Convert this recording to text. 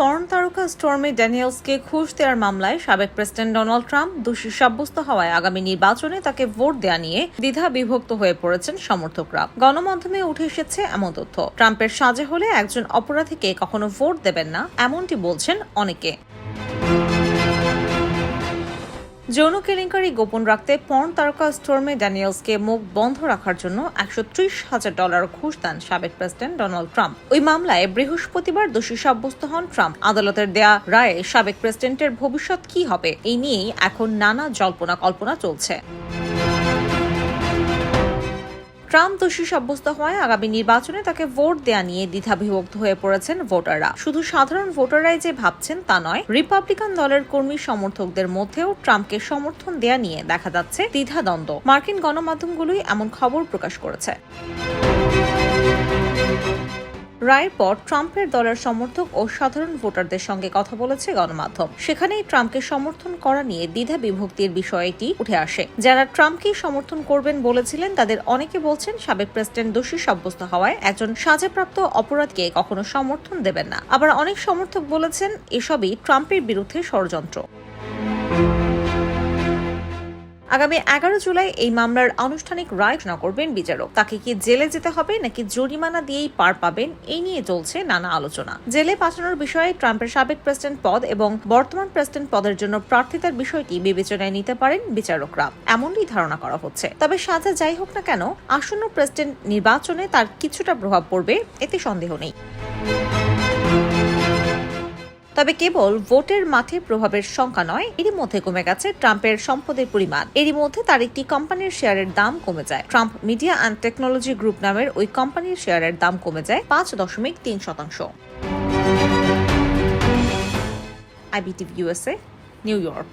Porn তারকা stormy ড্যানিয়েলসকে ঘুষ দেওয়ার মামলায় সাবেক প্রেসিডেন্ট ডোনাল্ড ট্রাম্প দোষী সাব্যস্ত হওয়ায় আগামী নির্বাচনে তাকে ভোট দেয়া নিয়ে দ্বিধা বিভক্ত হয়ে পড়েছেন সমর্থকরা। গণমাধ্যমে উঠে এসেছে এমন তথ্য। ট্রাম্পের সাজে হলে একজন অপরাধীকে কখনো ভোট দেবেন না, এমনটি বলছেন অনেকে। যৌন কেলেঙ্কারি গোপন রাখতে পর্ন তারকা স্টর্মে ড্যানিয়েলসকে মুখ বন্ধ রাখার জন্য একশো ত্রিশ হাজার ডলার ঘুষ দেন সাবেক প্রেসিডেন্ট ডোনাল্ড ট্রাম্প। ওই মামলায় বৃহস্পতিবার দোষী সাব্যস্ত হন ট্রাম্প। আদালতের দেয়া রায়ে সাবেক প্রেসিডেন্টের ভবিষ্যৎ কি হবে, এই নিয়েই এখন নানা জল্পনা কল্পনা চলছে। ট্রাম্প দোষী সাব্যস্ত হওয়ায় আগামী নির্বাচনে তাকে ভোট দেয়া নিয়ে দ্বিধাবিভক্ত হয়ে পড়েছেন ভোটাররা। শুধু সাধারণ ভোটাররাই যে ভাবছেন তা নয়, রিপাবলিকান দলের কর্মী সমর্থকদের মধ্যেও ট্রাম্পকে সমর্থন দেয়া নিয়ে দেখা যাচ্ছে দ্বিধাদ্বন্দ্ব। মার্কিন গণমাধ্যমগুলোই এমন খবর প্রকাশ করেছে। রায়ের পর ট্রাম্পের দলের সমর্থক ও সাধারণ ভোটারদের সঙ্গে কথা বলেছে গণমাধ্যম। সেখানেই ট্রাম্পকে সমর্থন করা নিয়ে দ্বিধা বিভক্তির বিষয়টি উঠে আসে। যারা ট্রাম্পকেই সমর্থন করবেন বলেছিলেন, তাদের অনেকে বলছেন, সাবেক প্রেসিডেন্ট দোষী সাব্যস্ত হওয়ায় একজন সাজাপ্রাপ্ত অপরাধকে কখনো সমর্থন দেবেন না। আবার অনেক সমর্থক বলেছেন, এসবই ট্রাম্পের বিরুদ্ধে ষড়যন্ত্র। আগামী এগারো জুলাই এই মামলার আনুষ্ঠানিক রায় ঘোষণা করবেন বিচারক। তাকে কি জেলে যেতে হবে নাকি জরিমানা দিয়েই পার পাবেন, এই নিয়ে চলছে নানা আলোচনা। জেলে পাঠানোর বিষয়ে ট্রাম্পের সাবেক প্রেসিডেন্ট পদ এবং বর্তমান প্রেসিডেন্ট পদের জন্য প্রার্থিতার বিষয়টি বিবেচনায় নিতে পারেন বিচারকরা। এমনই ধারণা করা হচ্ছে। তবে সাজা যাই হোক না কেন, আসন্ন প্রেসিডেন্ট নির্বাচনে তার কিছুটা প্রভাব পড়বে, এতে সন্দেহ নেই। তবে কেবল ভোটের মাঠে প্রভাবের সংখ্যা নয়, এরই মধ্যে কমে গেছে ট্রাম্পের সম্পদের পরিমাণ। এরই মধ্যে তার একটি কোম্পানির শেয়ারের দাম কমে যায়। Trump media and technology group নামের ওই কোম্পানির শেয়ারের দাম কমে যায় পাঁচ দশমিক তিন শতাংশ। আইবিটিভ ইউএসএ নিউ ইয়র্ক।